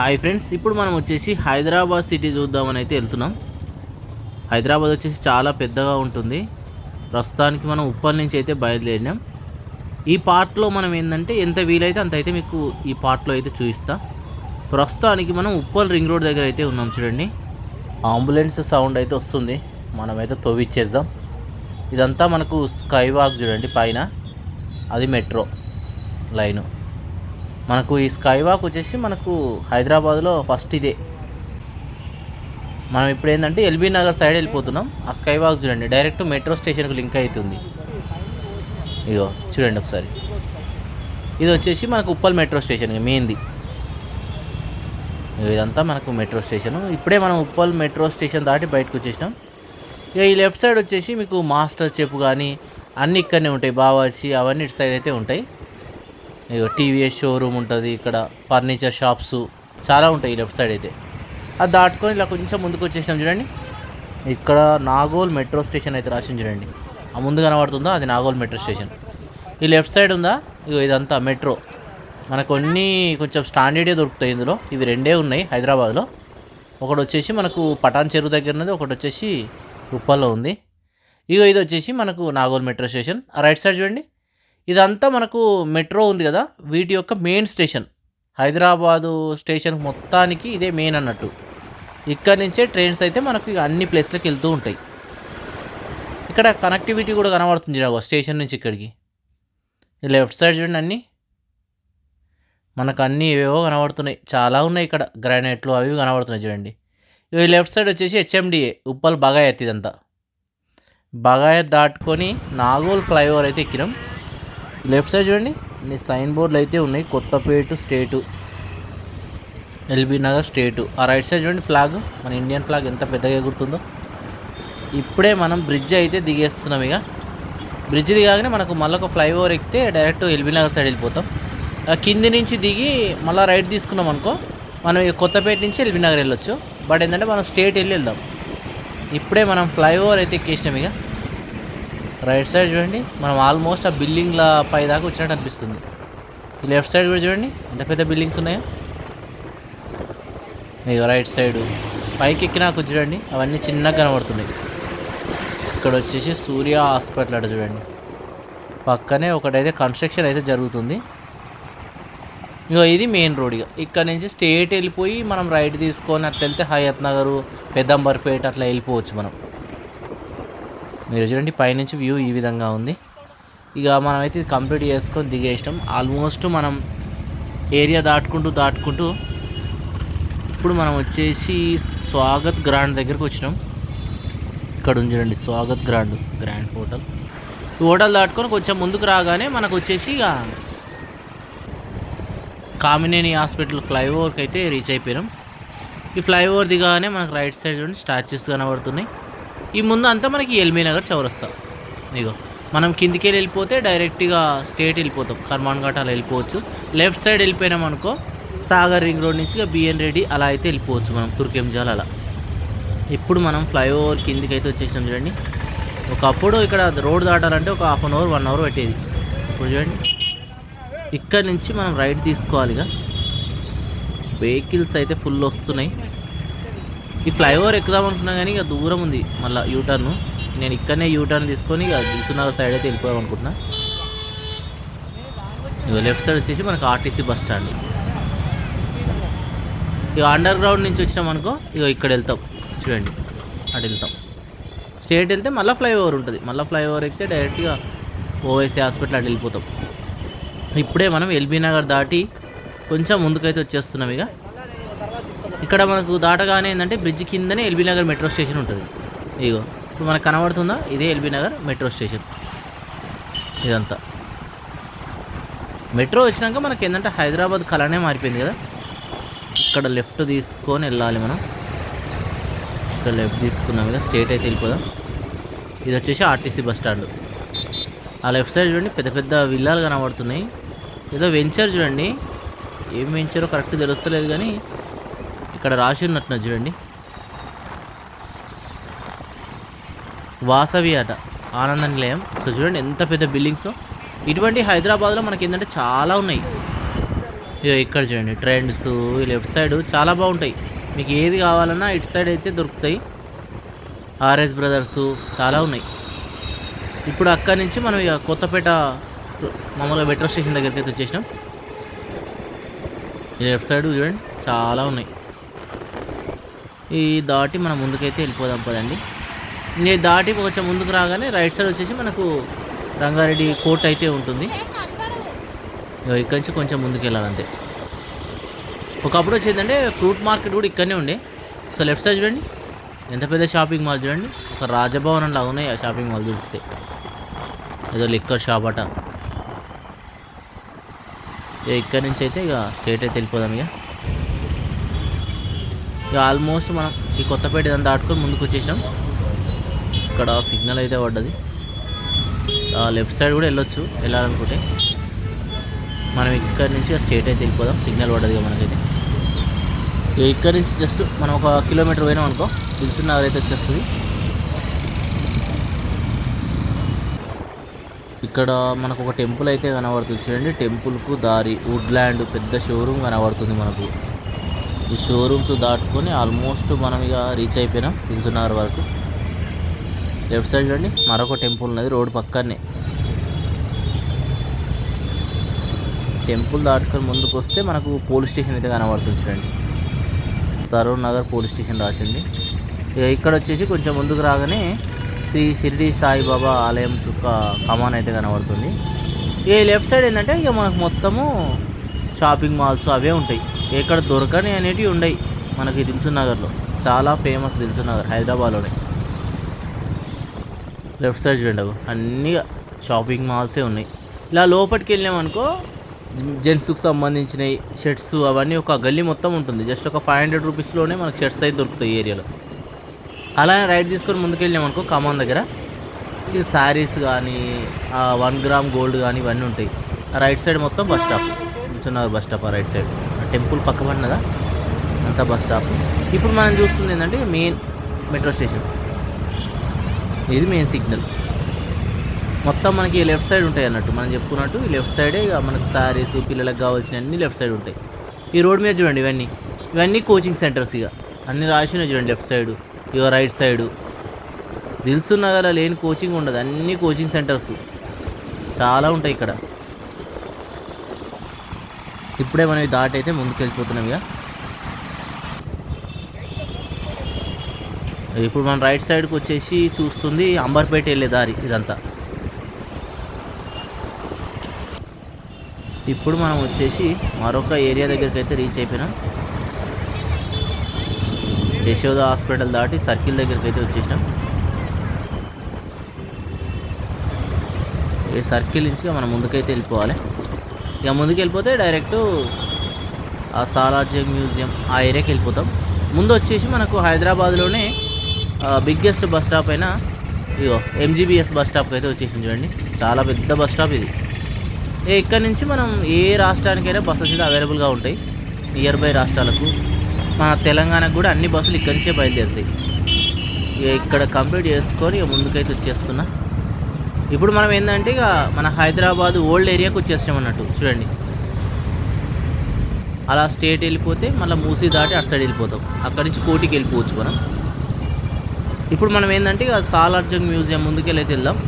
Hi friends ఇప్పుడు మనం వచ్చేసి హైదరాబాద్ సిటీ చూద్దామని అయితే వెళ్తున్నాం. హైదరాబాద్ వచ్చేసి చాలా పెద్దగా ఉంటుంది. ప్రస్తుతానికి మనం ఉప్పల్ నుంచి అయితే బయలుదేరినాం. ఈ పార్ట్లో మనం ఏంటంటే ఎంత వీలైతే అంత అయితే మీకు ఈ పార్ట్లో అయితే చూపిస్తా. ప్రస్తుతానికి మనం ఉప్పల్ రింగ్ రోడ్ దగ్గర అయితే ఉన్నాం చూడండి. అంబులెన్స్ సౌండ్ అయితే వస్తుంది. మనమైతే తోవిచ్చేద్దాం ఇదంతా మనకు స్కై వాక్ చూడండి పైన. అది మెట్రో లైను. మనకు ఈ స్కై వాక్ వచ్చేసి మనకు హైదరాబాద్లో ఫస్ట్ ఇదే. మనం ఇప్పుడు ఏంటంటే ఎల్బీ నగర్ సైడ్ వెళ్ళిపోతున్నాం. ఆ స్కై వాక్ చూడండి డైరెక్ట్ మెట్రో స్టేషన్కి లింక్ అవుతుంది. ఇగో చూడండి ఒకసారి. ఇది వచ్చేసి మనకు ఉప్పల్ మెట్రో స్టేషన్ మెయిన్ది. ఇదంతా మనకు మెట్రో స్టేషన్. ఇప్పుడే మనం ఉప్పల్ మెట్రో స్టేషన్ దాటి బయటకు వచ్చేసినాం. ఇక ఈ లెఫ్ట్ సైడ్ వచ్చేసి మీకు మాస్టర్ చెప్పు కానీ అన్నీ ఇక్కడనే ఉంటాయి. బావాచి అవన్నీ ఇటు సైడ్ అయితే ఉంటాయి. టీవీఎస్ షోరూమ్ ఉంటుంది ఇక్కడ ఫర్నిచర్ షాప్స్ చాలా ఉంటాయి ఈ లెఫ్ట్ సైడ్ అయితే. అది దాటుకొని ఇలా కొంచెం ముందుకు వచ్చేసినాం చూడండి. ఇక్కడ నాగోల్ మెట్రో స్టేషన్ అయితే రాసింది చూడండి. ఆ ముందు కనబడుతుందో? అది నాగోల్ మెట్రో స్టేషన్ ఈ లెఫ్ట్ సైడ్ ఉందా? ఇగో ఇదంతా మెట్రో మనకు అన్నీ కొంచెం స్టాండర్డే దొరుకుతాయి ఇందులో. ఇవి రెండే ఉన్నాయి హైదరాబాద్లో. ఒకటి వచ్చేసి మనకు పటాన్ చెరువు దగ్గర ఉన్నది ఒకటి వచ్చేసి ఉప్పల్లో ఉంది. ఇగో ఇది వచ్చేసి మనకు నాగోల్ మెట్రో స్టేషన్ ఆ రైట్ సైడ్ చూడండి. ఇదంతా మనకు మెట్రో ఉంది కదా వీటి యొక్క మెయిన్ స్టేషన్. హైదరాబాదు స్టేషన్ మొత్తానికి ఇదే మెయిన్ అన్నట్టు. ఇక్కడ నుంచే ట్రైన్స్ అయితే మనకు అన్ని ప్లేస్లకు వెళ్తూ ఉంటాయి. ఇక్కడ కనెక్టివిటీ కూడా కనబడుతుంది నాకు స్టేషన్ నుంచి ఇక్కడికి. లెఫ్ట్ సైడ్ చూడండి అన్నీ. మనకు అన్నీ ఏవేవో కనబడుతున్నాయి. చాలా ఉన్నాయి ఇక్కడ గ్రానైట్లు అవి కనబడుతున్నాయి చూడండి. ఇవి లెఫ్ట్ సైడ్ వచ్చేసి హెచ్ఎండిఏ ఉప్పల్ బగాయత్ ఇదంతా. బగాయత్ దాటుకొని నాగోల్ ఫ్లైఓవర్ అయితే ఎక్కినాం. లెఫ్ట్ సైడ్ చూడండి. నీ సైన్ బోర్డులు అయితే ఉన్నాయి. Kothapet straight LB Nagar straight. ఆ రైట్ సైడ్ చూడండి ఫ్లాగ్. మన ఇండియన్ ఫ్లాగ్ ఎంత పెద్దగా ఎగురుతుందో. ఇప్పుడే మనం బ్రిడ్జ్ అయితే దిగేస్తున్నాం ఇక. బ్రిడ్జ్ దిగానే మనకు మళ్ళీ ఒక ఫ్లైఓవర్ ఎక్కితే డైరెక్ట్ ఎల్బీ నగర్ సైడ్ వెళ్ళిపోతాం. ఆ కింది నుంచి దిగి మళ్ళీ రైట్ తీసుకున్నాం అనుకో మనం ఇక కొత్తపేట నుంచి ఎల్బీ నగర్ వెళ్ళొచ్చు. బట్ ఏంటంటే మనం స్టేట్ వెళ్ళి వెళ్దాం. ఇప్పుడే మనం ఫ్లైఓవర్ అయితే ఎక్కేసినాం ఇక. రైట్ సైడ్ చూడండి మనం ఆల్మోస్ట్ ఆ బిల్డింగ్ల పై దాకా వచ్చినట్టు అనిపిస్తుంది. లెఫ్ట్ సైడ్ కూడా చూడండి ఎంత పెద్ద బిల్డింగ్స్ ఉన్నాయో. ఇక రైట్ సైడ్ పైకి ఎక్కినాక చూడండి అవన్నీ చిన్నగా కనబడుతున్నాయి. ఇక్కడ వచ్చేసి సూర్య హాస్పిటల్ అట చూడండి. పక్కనే ఒకటైతే కన్స్ట్రక్షన్ అయితే జరుగుతుంది. ఇక ఇది మెయిన్ రోడ్ ఇక. ఇక్కడ నుంచి స్టేట్ వెళ్ళిపోయి మనం రైట్ తీసుకొని అట్లా వెళ్తే హయత్ నగరు పెద్దంబర్పేట అట్లా వెళ్ళిపోవచ్చు మనం. మీరు చూడండి పైనుంచి వ్యూ ఈ విధంగా ఉంది. ఇక మనమైతే ఇది కంప్లీట్ చేసుకొని దిగేసినాం ఆల్మోస్ట్ మనం ఏరియా దాటుకుంటూ దాటుకుంటూ ఇప్పుడు మనం వచ్చేసి స్వాగత్ గ్రాండ్ దగ్గరకు వచ్చినాం. ఇక్కడ ఉంది చూడండి Swagath grand grand hotel. Hotel దాటుకొని కొంచెం ముందుకు రాగానే మనకు వచ్చేసి ఇక కామినేని హాస్పిటల్ ఫ్లైఓవర్కి అయితే రీచ్ అయిపోయినాం. ఈ ఫ్లైఓవర్ దిగానే మనకు రైట్ సైడ్ చూడండి స్టాచ్యూస్ కనబడుతున్నాయి. ఈ ముందు అంతా మనకి ఎల్మీ నగర్ చౌరస్తా ఇగో మనం కిందికి వెళ్ళి వెళ్ళిపోతే డైరెక్ట్గా స్టేట్ వెళ్ళిపోతాం. కర్మాన్ ఘాట్ అలా వెళ్ళిపోవచ్చు. లెఫ్ట్ సైడ్ వెళ్ళిపోయినాం అనుకో సాగర్ రింగ్ రోడ్ నుంచి ఇక బిఎన్ రెడ్డి అలా అయితే వెళ్ళిపోవచ్చు మనం తుర్కెంజాల్ అలా. ఇప్పుడు మనం ఫ్లైఓవర్ కిందికి అయితే వచ్చేసాం చూడండి. ఒకప్పుడు ఇక్కడ రోడ్ దాటాలంటే ఒక half an hour one hour పెట్టేది. ఇప్పుడు చూడండి. ఇక్కడ నుంచి మనం రైట్ తీసుకోవాలి ఇక. వెహికల్స్ అయితే ఫుల్ వస్తున్నాయి. ఈ ఫ్లైఓవర్ ఎక్కుదాం అనుకున్నా కానీ ఇక దూరం ఉంది మళ్ళీ యూటర్న్ నేను ఇక్కడనే యూటర్న్ తీసుకొని ఇక దిల్సునగర్ సైడ్ అయితే వెళ్ళిపోదాం అనుకుంటున్నా. ఇక లెఫ్ట్ సైడ్ వచ్చేసి మనకు ఆర్టీసీ బస్ స్టాండ్ ఇక అండర్ గ్రౌండ్ నుంచి వచ్చినాం అనుకో ఇక ఇక్కడ వెళ్తాం. చూడండి అటు వెళ్తాం. స్టేట్ వెళ్తే మళ్ళీ ఫ్లైఓవర్ ఉంటుంది. మళ్ళీ ఫ్లైఓవర్ ఎక్కితే డైరెక్ట్గా ఓవైసీ హాస్పిటల్ అటు వెళ్ళిపోతాం. ఇప్పుడే మనం ఎల్బీ నగర్ దాటి కొంచెం ముందుకైతే వచ్చేస్తున్నాం ఇక. ఇక్కడ మనకు దాటగానే ఏంటంటే బ్రిడ్జ్ కిందనే ఎల్బీ నగర్ మెట్రో స్టేషన్ ఉంటుంది. ఇగో ఇప్పుడు మనకు కనబడుతుందా? ఇదే ఎల్బీ నగర్ మెట్రో స్టేషన్. ఇదంతా. మెట్రో వచ్చినాక మనకి ఏంటంటే హైదరాబాద్ కళనే మారిపోయింది కదా. ఇక్కడ లెఫ్ట్ తీసుకొని వెళ్ళాలి మనం. ఇక్కడ లెఫ్ట్ తీసుకున్నాం కదా స్టేట్ అయితే వెళ్ళిపోదాం. ఇది వచ్చేసి ఆర్టీసీ బస్ స్టాండ్. ఆ లెఫ్ట్ సైడ్ చూడండి పెద్ద పెద్ద విల్లాలు కనబడుతున్నాయి. ఏదో వెంచర్ చూడండి. ఏం వెంచరో కరెక్ట్ తెలుస్తలేదు కానీ ఇక్కడ రాసి ఉన్నట్టున చూడండి. వాసవి అట ఆనంద నిలయం. సో చూడండి ఎంత పెద్ద బిల్డింగ్స్ ఇటువంటి హైదరాబాద్లో మనకి ఏంటంటే చాలా ఉన్నాయి. ఇక్కడ చూడండి ట్రెండ్స్ ఈ లెఫ్ట్ సైడ్ చాలా బాగుంటాయి. మీకు ఏది కావాలన్నా ఇటు సైడ్ అయితే దొరుకుతాయి. ఆర్ఎస్ బ్రదర్స్ చాలా ఉన్నాయి. ఇప్పుడు అక్కడి నుంచి మనం ఇక కొత్తపేట మామూలుగా మెట్రో స్టేషన్ దగ్గరికి అయితే వచ్చేసినాం. ఈ లెఫ్ట్ సైడ్ చూడండి చాలా ఉన్నాయి. ఈ దాటి మనం ముందుకైతే వెళ్ళిపోదాం పదండి. నేను దాటి కొంచెం ముందుకు రాగానే రైట్ సైడ్ వచ్చేసి మనకు రంగారెడ్డి కోర్ట్ అయితే ఉంటుంది. ఇక్కడి నుంచి కొంచెం ముందుకు వెళ్ళాలంతే. ఒకప్పుడు వచ్చేదంటే ఫ్రూట్ మార్కెట్ కూడా ఇక్కడనే ఉండే. సో లెఫ్ట్ సైడ్ చూడండి. ఎంత పెద్ద షాపింగ్ మాల్ చూడండి. ఒక రాజభవనం లాగా ఉన్నాయి ఆ షాపింగ్ మాల్ చూస్తే. ఏదో లిక్కర్ షాప్ అట. ఇక ఇక్కడి నుంచి అయితే ఇక స్ట్రేట్ అయితే వెళ్ళిపోదాం ఇక ఇక ఆల్మోస్ట్ మనం ఈ కొత్తపేట ఇదంతా దాటుకొని ముందుకు వచ్చేసాం ఇక్కడ సిగ్నల్ అయితే పడ్డది. లెఫ్ట్ సైడ్ కూడా వెళ్ళొచ్చు వెళ్ళాలనుకుంటే. మనం ఇక్కడ నుంచి స్టేట్ అయితే వెళ్ళిపోదాం. సిగ్నల్ పడ్డది ఇక మనకైతే. ఇక ఇక్కడ నుంచి జస్ట్ మనం ఒక కిలోమీటర్ పోయినాం అనుకో దిల్చున్న నగర్ అయితే వచ్చేస్తుంది. ఇక్కడ మనకు ఒక టెంపుల్ అయితే కనబడుతుంది. చూడండి టెంపుల్కు దారి వుడ్ల్యాండ్ పెద్ద షోరూమ్ కనబడుతుంది మనకు. ఈ షోరూమ్స్ దాటుకొని ఆల్మోస్ట్ మనం ఇక రీచ్ అయిపోయినాం దిల్చున్నగర్ వరకు. లెఫ్ట్ సైడ్ చూడండి మరొక టెంపుల్ ఉన్నది రోడ్ పక్కనే. టెంపుల్ దాటుకొని ముందుకు వస్తే మనకు పోలీస్ స్టేషన్ అయితే కనబడుతుంది చూడండి. సరూర్ నగర్ పోలీస్ స్టేషన్ రాసింది. ఇక ఇక్కడ వచ్చేసి కొంచెం ముందుకు రాగానే శ్రీ షిరిడి సాయిబాబా ఆలయం యొక్క కమాన్ అయితే కనబడుతుంది. ఈ లెఫ్ట్ సైడ్ ఏంటంటే ఇక మనకు మొత్తము షాపింగ్ మాల్స్ అవే ఉంటాయి. ఎక్కడ దొరకని అనేటివి ఉండయి. మనకి దిల్సుఖ్ నగర్లో చాలా ఫేమస్ దిల్సుఖ్ నగర్ హైదరాబాద్లోనే. లెఫ్ట్ సైడ్ చూడండి అన్నీ షాపింగ్ మాల్సే ఉన్నాయి. ఇలా లోపలికి వెళ్ళామనుకో జెంట్స్కి సంబంధించినవి షర్ట్స్ అవన్నీ ఒక గల్లీ మొత్తం ఉంటుంది. జస్ట్ ఒక ఫైవ్ హండ్రెడ్ రూపీస్లోనే మనకు షర్ట్స్ అయితే దొరుకుతాయి ఏరియాలో. అలానే రైడ్ తీసుకొని ముందుకు ఖమ్మం దగ్గర. ఈ శారీస్ కానీ వన్ గ్రామ్ గోల్డ్ కానీ ఇవన్నీ ఉంటాయి. రైట్ సైడ్ మొత్తం బస్ స్టాప్. చిన్న బస్ స్టాప్ ఆ రైట్ సైడ్. టెంపుల్ పక్క పడినదా? అంతా బస్ స్టాప్. ఇప్పుడు మనం చూస్తుంది ఏంటంటే మెయిన్ మెట్రో స్టేషన్. ఇది మెయిన్ సిగ్నల్. మొత్తం మనకి లెఫ్ట్ సైడ్ ఉంటాయి అన్నట్టు. మనం చెప్పుకున్నట్టు ఈ లెఫ్ట్ సైడే ఇక మనకు సారీస్ పిల్లలకు కావాల్సిన అన్ని లెఫ్ట్ సైడ్ ఉంటాయి. ఈ రోడ్ మీద చూడండి ఇవన్నీ. ఇవన్నీ కోచింగ్ సెంటర్స్ ఇక. అన్ని రాసినాయి చూడండి లెఫ్ట్ సైడ్ ఇక రైట్ సైడ్. దిల్సుఖ్ నగర్లో లేని కోచింగ్ ఉండదు. అన్ని కోచింగ్ సెంటర్స్. చాలా ఉంటాయి ఇక్కడ. ఇప్పుడే మనం దాటి అయితే ముందుకు వెళ్ళిపోతున్నాం ఇక. ఇప్పుడు మనం రైట్ సైడ్కి వచ్చేసి చూస్తుంది అంబర్పేట వెళ్ళే దారి ఇదంతా. ఇప్పుడు మనం వచ్చేసి మరొక ఏరియా దగ్గరికి అయితే రీచ్ అయిపోయినాం. యశోద హాస్పిటల్ దాటి సర్కిల్ దగ్గరికి అయితే వచ్చేసినాం. ఈ సర్కిల్ నుంచి ఇక మనం ముందుకైతే వెళ్ళిపోవాలి. ఇక ముందుకు వెళ్ళిపోతే డైరెక్ట్ ఆ సాలార్జంగ్ మ్యూజియం ఆ ఏరియాకి వెళ్ళిపోతాం. ముందు వచ్చేసి మనకు హైదరాబాద్లోనే బిగ్గెస్ట్ బస్ స్టాప్ అయిన ఇగో ఎంజీబీఎస్ బస్ స్టాప్కి అయితే వచ్చేసింది చూడండి. చాలా పెద్ద బస్ స్టాప్ ఇది. ఇక్కడ నుంచి మనం ఏ రాష్ట్రానికైనా బస్సెస్ అయితే అవైలబుల్గా ఉంటాయి. నియర్ బై రాష్ట్రాలకు. మన తెలంగాణకు కూడా అన్ని బస్సులు ఇక్కడి నుంచే బయలుదేరుతాయి. ఇక ఇక్కడ కంప్లీట్ చేసుకొని ఇక ముందుకైతే వచ్చేస్తున్నా. ఇప్పుడు మనం ఏంటంటే ఇక మన హైదరాబాద్ ఓల్డ్ ఏరియాకి వచ్చేస్తాం అన్నట్టు చూడండి. అలా స్టేట్ వెళ్ళిపోతే మళ్ళీ మూసి దాటి అటు సైడ్ వెళ్ళిపోతాం. అక్కడి నుంచి కోటికి వెళ్ళిపోవచ్చు మనం. ఇప్పుడు మనం ఏంటంటే ఇక సాలార్జంగ్ మ్యూజియం ముందుకెళ్ళైతే వెళ్దాం.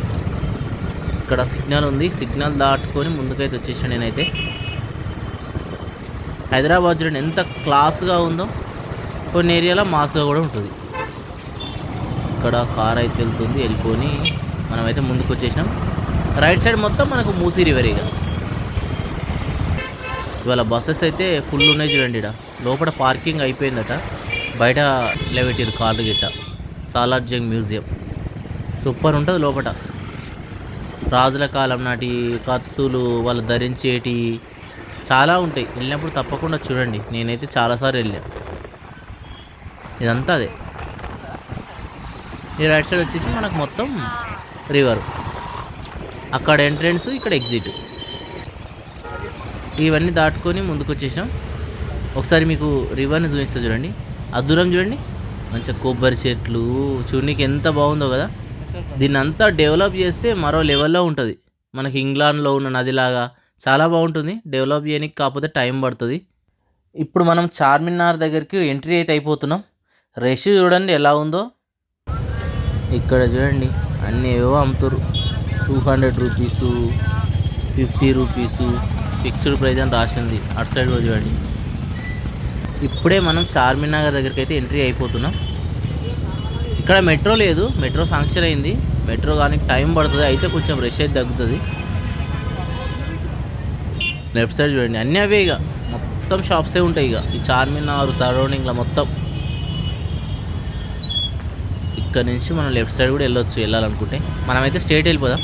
ఇక్కడ సిగ్నల్ ఉంది. సిగ్నల్ దాటుకొని ముందుకైతే వచ్చేసాను నేనైతే. హైదరాబాద్ చూడండి ఎంత క్లాస్గా ఉందో. కొన్ని ఏరియాలో మాస్గా కూడా ఉంటుంది. ఇక్కడ కార్ అయితే వెళ్తుంది. వెళ్ళిపోని మనమైతే ముందుకు వచ్చేసినాం రైట్ సైడ్ మొత్తం మనకు మూసీ రివర్ ఇక. ఇవాళ బస్సెస్ అయితే ఫుల్ ఉన్నాయి చూడండి ఇక్కడ లోపల పార్కింగ్ అయిపోయిందట. బయట లేవెట్టారు కార్లు గిట్ట. సాలార్జంగ్ మ్యూజియం. సూపర్ ఉంటుంది లోపల రాజుల కాలం నాటి కత్తులు వాళ్ళు ధరించేటి చాలా ఉంటాయి. వెళ్ళినప్పుడు తప్పకుండా చూడండి. నేనైతే చాలాసార్లు వెళ్ళా. ఇదంతా అదే. ఈ రైట్ సైడ్ వచ్చేసి మనకు మొత్తం రివర్. అక్కడ ఎంట్రన్స్ ఇక్కడ ఎగ్జిట్. ఇవన్నీ దాటుకొని ముందుకు వచ్చేసినాం ఒకసారి మీకు రివర్ని చూపిస్తా చూడండి. ఆ దూరం చూడండి. మంచిగా కొబ్బరి చెట్లు చూడనీకి ఎంత బాగుందో కదా. దీన్ని అంతా డెవలప్ చేస్తే మరో లెవెల్లో ఉంటుంది. మనకి ఇంగ్లాండ్లో ఉన్న నదిలాగా చాలా బాగుంటుంది. డెవలప్ చేయడానికి కాకపోతే టైం పడుతుంది. ఇప్పుడు మనం చార్మినార్ దగ్గరికి ఎంట్రీ అయితే అయిపోతున్నాం. రష్ చూడండి ఎలా ఉందో. ఇక్కడ చూడండి. అన్నీ ఏవో అమ్ముతారు. Two hundred rupees fifty rupees fixed price అని రాసింది. అటు సైడ్ రోజు చూడండి. ఇప్పుడే మనం చార్మినార్ దగ్గరికి అయితే ఎంట్రీ అయిపోతున్నాం. ఇక్కడ మెట్రో లేదు. మెట్రో ఫంక్షన్ అయింది. మెట్రో కానీ టైం పడుతుంది. అయితే కొంచెం రష్ అయితే తగ్గుతుంది. లెఫ్ట్ సైడ్ చూడండి. అన్నీ అవే ఇక. మొత్తం షాప్సే ఉంటాయి ఇక. ఈ చార్మినార్ సరౌండింగ్లో మొత్తం. ఇక్కడ నుంచి మనం లెఫ్ట్ సైడ్ కూడా వెళ్ళొచ్చు వెళ్ళాలనుకుంటే. మనమైతే స్ట్రేట్ వెళ్ళిపోదాం.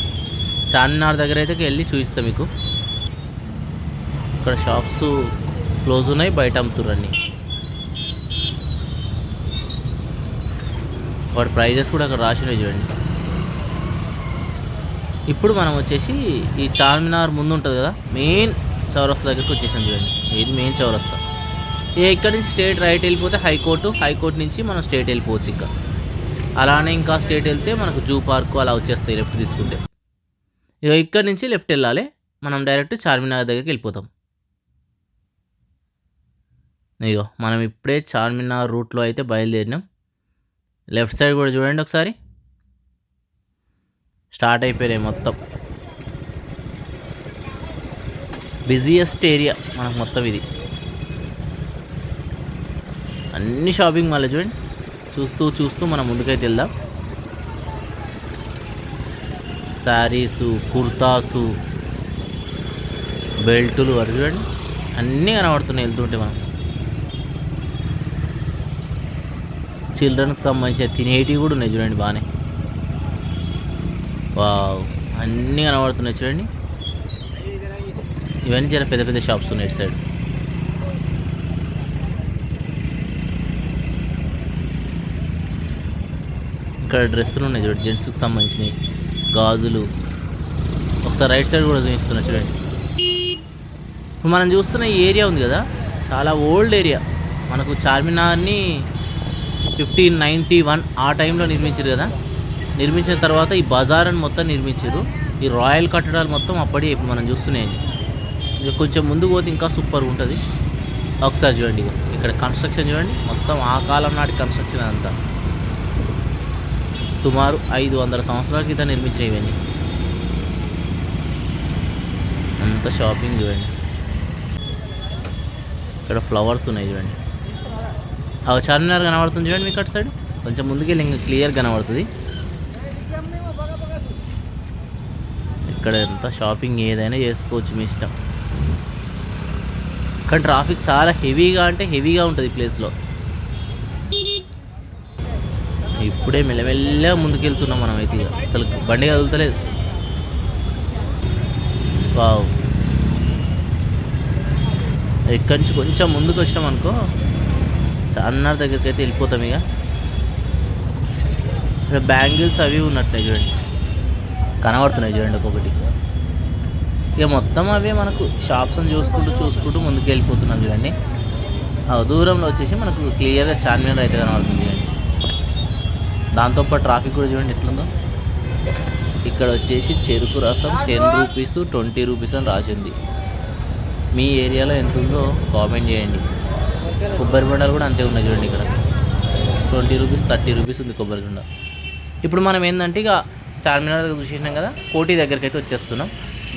చార్మినార్ దగ్గర అయితే వెళ్ళి చూపిస్తాం మీకు. ఇక్కడ షాప్స్ క్లోజ్ ఉన్నాయి బయట అమ్ముతుర్రు వాటి ప్రైజెస్ కూడా అక్కడ రాసినవి చూడండి. ఇప్పుడు మనం వచ్చేసి ఈ చార్మినార్ ముందు ఉంటుంది కదా మెయిన్ చౌరస్తా దగ్గరికి వచ్చేసాం చూడండి. ఇది మెయిన్ చౌరస్తా. ఇక ఇక్కడ నుంచి స్టేట్ రైట్ వెళ్ళిపోతే హైకోర్టు హైకోర్టు నుంచి మనం స్టేట్ వెళ్ళిపోవచ్చు ఇంకా అలానే ఇంకా స్టేట్ వెళ్తే మనకు జూ పార్క్ అలా వచ్చేస్తాయి లెఫ్ట్ తీసుకుంటే. ఇక ఇక్కడ నుంచి లెఫ్ట్ వెళ్ళాలి. మనం డైరెక్ట్ చార్మినార్ దగ్గరికి వెళ్ళిపోతాం. ఇగో మనం ఇప్పుడే చార్మినార్ రూట్లో అయితే బయలుదేరినాం. లెఫ్ట్ సైడ్ కూడా చూడండి ఒకసారి. స్టార్ట్ అయిపోయినాయి మొత్తం. బిజియెస్ట్ ఏరియా మనకు మొత్తం ఇది. అన్ని షాపింగ్ మాల్ చూడండి. చూస్తూ చూస్తూ మనం ముందుకైతే వెళ్దాం. శారీసు కుర్తాసు బెల్టులు అది చూడండి అన్నీ కనబడుతున్నాయి వెళ్తుంటే మనం. చిల్డ్రన్కి సంబంధించిన తినేటివి కూడా ఉన్నాయి చూడండి బాగానే. వావ్! అన్నీ కనబడుతున్నాయి చూడండి. ఇవన్నీ చాలా పెద్ద పెద్ద షాప్స్ ఉన్నాయి ఇటు సైడ్. ఇక్కడ డ్రెస్సులు ఉన్నాయి చూడండి జెంట్స్కి సంబంధించినవి. గాజులు. ఒకసారి రైట్ సైడ్ కూడా చూపిస్తున్నా చూడండి. ఇప్పుడు మనం చూస్తున్న ఈ ఏరియా ఉంది కదా చాలా ఓల్డ్ ఏరియా. మనకు చార్మినార్ని ఫిఫ్టీన్ నైంటీ వన్ ఆ టైంలో నిర్మించారు కదా. నిర్మించిన తర్వాత ఈ బజార్ అని మొత్తం నిర్మించారు. ఈ రాయల్ కట్టడాలు మొత్తం అప్పటి ఇప్పుడు మనం చూస్తున్నాయండి. ఇక కొంచెం ముందు పోతే ఇంకా సూపర్ ఉంటుంది. ఒకసారి చూడండి ఇక్కడ కన్స్ట్రక్షన్ చూడండి. మొత్తం ఆ కాలం నాటి కన్స్ట్రక్షన్ అంతా. సుమారు ఐదు వందల సంవత్సరాల క్రితం నిర్మించిన ఇవన్నీ. అంత షాపింగ్ చూడండి. ఇక్కడ ఫ్లవర్స్ ఉన్నాయి చూడండి. అవి చార్మినార్ కనబడుతుంది చూడండి మీకు అటు సైడ్. కొంచెం ముందుకెళ్ళి ఇంకా క్లియర్ కనబడుతుంది. ఇక్కడ ఎంత షాపింగ్ ఏదైనా చేసుకోవచ్చు మీ ఇష్టం. కానీ ట్రాఫిక్ చాలా హెవీగా అంటే హెవీగా ఉంటుంది ప్లేస్లో. ఇప్పుడే మెల్లమెల్లగా ముందుకెళ్తున్నాం మనం అయితే ఇక. అసలు బండి కదులుతలేదు. వావ్. ఇక్కడి నుంచి కొంచెం ముందుకు వచ్చాం అనుకో చార్మినార్ దగ్గరికి అయితే వెళ్ళిపోతాం ఇక. ఇక్కడ బ్యాంగిల్స్ అవి ఉన్నట్టున్నాయి చూడండి. కనబడుతున్నాయి చూడండి ఒక్కొక్కటి. ఇక మొత్తం అవే మనకు షాప్స్ చూసుకుంటూ చూసుకుంటూ ముందుకు వెళ్ళిపోతున్నాం చూడండి. ఆ దూరంలో వచ్చేసి మనకు క్లియర్గా చార్మినార్ అయితే కనబడుతుంది చూడండి. దాంతోపాటు ట్రాఫిక్ కూడా చూడండి ఎట్లుందో. ఇక్కడ వచ్చేసి చెరుకు రసం టెన్ రూపీస్ ట్వంటీ రూపీస్ అని రాసింది. మీ ఏరియాలో ఎంత ఉందో కామెంట్ చేయండి. కొబ్బరి బొండాలు కూడా అంతే ఉన్నాయి చూడండి ఇక్కడ. ట్వంటీ రూపీస్ థర్టీ రూపీస్ ఉంది కొబ్బరి బొండ. ఇప్పుడు మనం ఏంటంటే ఇక చార్మినార్ దగ్గర చూసేసినాం కదా కోటి దగ్గరికి అయితే వచ్చేస్తున్నాం.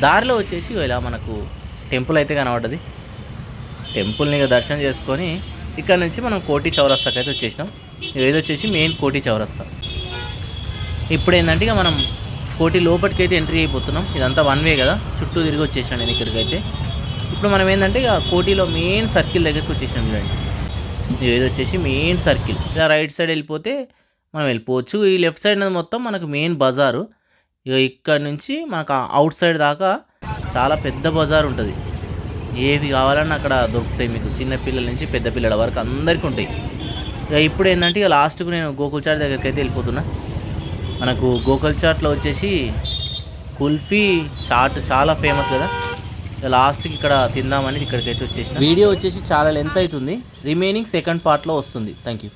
దారిలో వచ్చేసి ఇలా మనకు టెంపుల్ అయితే కనబడ్డది. టెంపుల్ని ఇక దర్శనం చేసుకొని ఇక్కడ నుంచి మనం కోటి చౌరస్తాకి అయితే వచ్చేసినాం. ఇది వచ్చేసి మెయిన్ కోటి చౌరస్తా. ఇప్పుడు ఏంటంటే ఇక మనం కోటి లోపలికి అయితే ఎంట్రీ అయిపోతున్నాం. ఇదంతా వన్ వే కదా. చుట్టూ తిరిగి వచ్చేసాను నేను ఇక్కడికైతే. ఇప్పుడు మనం ఏంటంటే ఇక కోటిలో మెయిన్ సర్కిల్ దగ్గరికి వచ్చేసినాం చూడండి. ఇది వచ్చేసి మెయిన్ సర్కిల్ ఇలా రైట్ సైడ్ వెళ్ళిపోతే మనం వెళ్ళిపోవచ్చు. ఈ లెఫ్ట్ సైడ్ అనేది మొత్తం మనకు మెయిన్ బజారు ఇక ఇక్కడ నుంచి మనకు అవుట్ సైడ్ దాకా చాలా పెద్ద బజార్ ఉంటుంది. ఏవి కావాలన్నా అక్కడ దొరుకుతాయి మీకు. చిన్న పిల్లల నుంచి పెద్ద పిల్లల వరకు అందరికీ ఉంటాయి. ఇక ఇప్పుడు ఏంటంటే ఇక లాస్ట్కు నేను గోకుల్ చాట్ దగ్గరికి అయితే వెళ్ళిపోతున్నా. మనకు గోకుల్ చాట్లో వచ్చేసి కుల్ఫీ చాట్ చాలా ఫేమస్ కదా. లాస్ట్కి ఇక్కడ తిందామని ఇక్కడికైతే వచ్చేసిన. వీడియో వచ్చేసి చాలా లెంత్ అవుతుంది. రిమైనింగ్ సెకండ్ పార్ట్లో వస్తుంది. Thank you